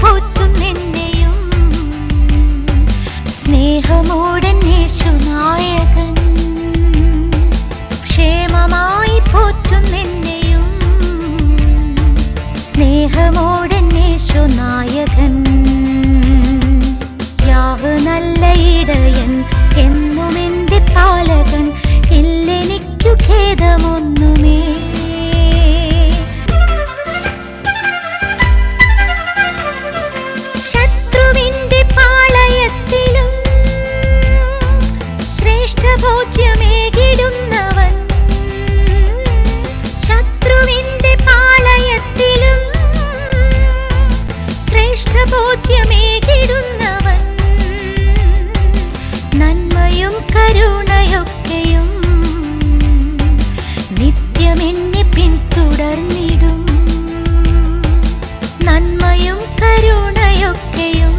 പോറ്റും നിന്നെയും സ്നേഹമൂടൻ നായകൻ. ക്ഷേമമായി പോറ്റും നിന്നെയും സ്നേഹമൂടൻ യേശു നല്ല ഇട വിടുന്നവൻ. ശത്രുവിന്റെ പാളയത്തിലും നന്മയും കരുണയൊക്കെയും നിത്യമെന്നെ നന്മയും കരുണയൊക്കെയും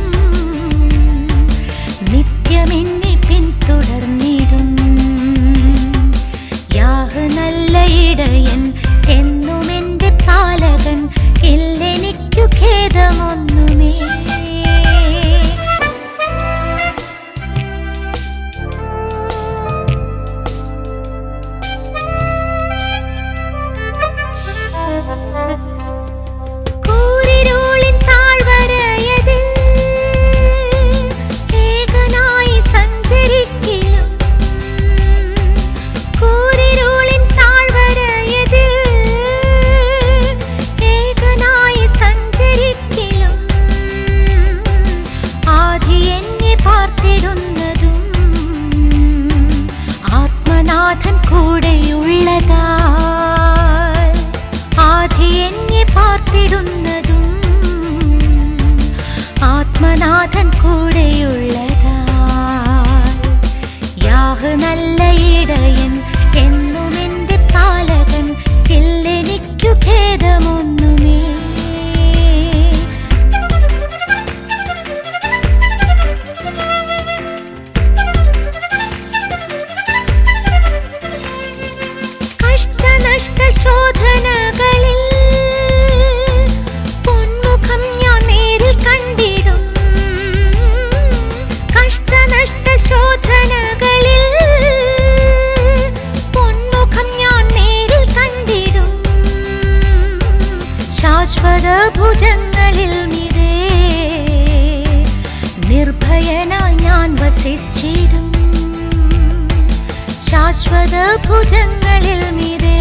ഭുജങ്ങളിൽ മീതേ.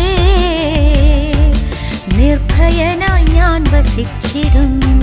നിർഭയനായി ഞാൻ വസിച്ചിരുന്നു.